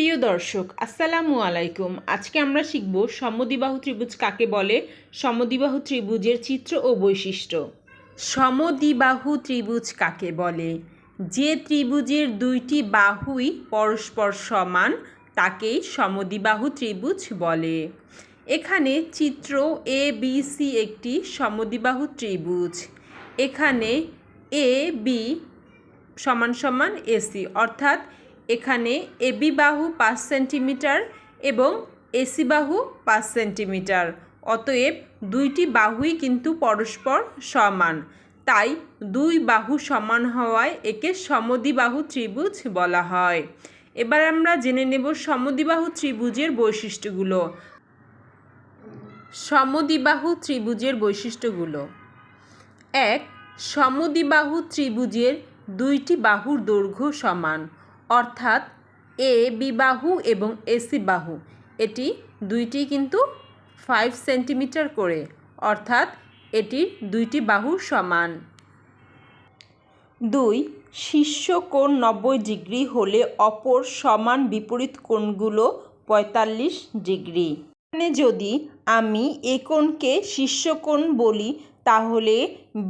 প্রিয় দর্শক, আসসালামু আলাইকুম। আজকে আমরা শিখব সমদিবাহু ত্রিভুজ কাকে বলে? সমদিবাহু ত্রিভুজের চিত্র ও বৈশিষ্ট্য। সমদিবাহু ত্রিভুজ কাকে বলে? যে ত্রিভুজের দুইটি বাহুই পরস্পর সমান, তাকেই সমদিবাহু ত্রিভুজ বলে। এখানে চিত্র এ বি সি একটি সমদিবাহু ত্রিভুজ। এখানে এ বি সমান সমান এসি অর্থাৎ এখানে এবি বাহু পাঁচ সেন্টিমিটার এবং এসি বাহু পাঁচ সেন্টিমিটার। অতএব দুইটি বাহুই কিন্তু পরস্পর সমান। তাই দুই বাহু সমান হওয়ায় একে সমদিবাহু ত্রিভুজ বলা হয়। এবার আমরা জেনে নেব সমদিবাহু ত্রিভুজের বৈশিষ্ট্যগুলো। সমদিবাহু ত্রিভুজের বৈশিষ্ট্যগুলো। এক সমদিবাহু ত্রিভুজের দুইটি বাহুর দৈর্ঘ্য সমান। অর্থাৎ এ বি বাহু এবং এসি বাহু। এটি দুইটি কিন্তু ফাইভ সেন্টিমিটার করে, অর্থাৎ এটির দুইটি বাহু সমান। দুই, শীর্ষ কোণ নব্বই ডিগ্রি হলে অপর সমান বিপরীত কোণগুলো পঁয়তাল্লিশ ডিগ্রি। এখানে যদি আমি এ কোণকে শীর্ষ কোণ বলি, তাহলে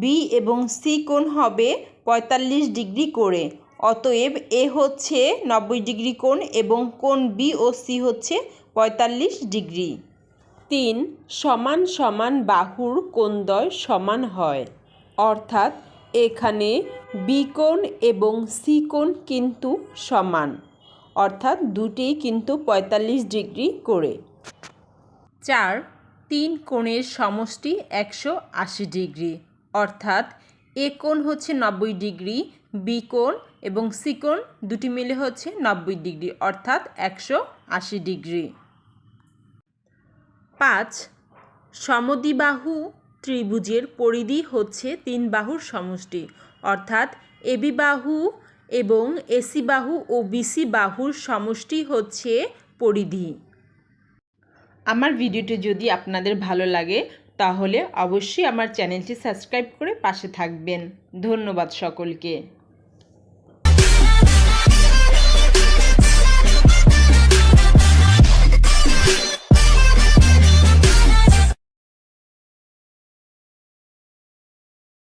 বি এবং সি কোণ হবে পঁয়তাল্লিশ ডিগ্রি করে। অতএব এ হচ্ছে নব্বই ডিগ্রি কোণ এবং কোণ বি ও সি হচ্ছে পঁয়তাল্লিশ ডিগ্রি। তিন, সমান সমান বাহুর কোণদ্বয় সমান হয়। অর্থাৎ এখানে বি কোণ এবং সি কোণ কিন্তু সমান। অর্থাৎ দুটি কিন্তু পঁয়তাল্লিশ ডিগ্রি করে। চার, তিন কোণের সমষ্টি একশো আশি ডিগ্রি। অর্থাৎ এ কোণ হচ্ছে নব্বই ডিগ্রি, বি কোণ এবং সি কোণ দুটি মিলে হচ্ছে নব্বই ডিগ্রি, অর্থাৎ একশো আশি ডিগ্রি। পাঁচ, সমদ্বিবাহু ত্রিভুজের পরিধি হচ্ছে তিন বাহুর সমষ্টি, অর্থাৎ এবি বাহু এবং এসি বাহু ও বিসি বাহুর সমষ্টি হচ্ছে পরিধি। আমার ভিডিওটি যদি আপনাদের ভালো লাগে তাহলে অবশ্যই আমার চ্যানেলটি সাবস্ক্রাইব করে পাশে থাকবেন। ধন্যবাদ সকলকে।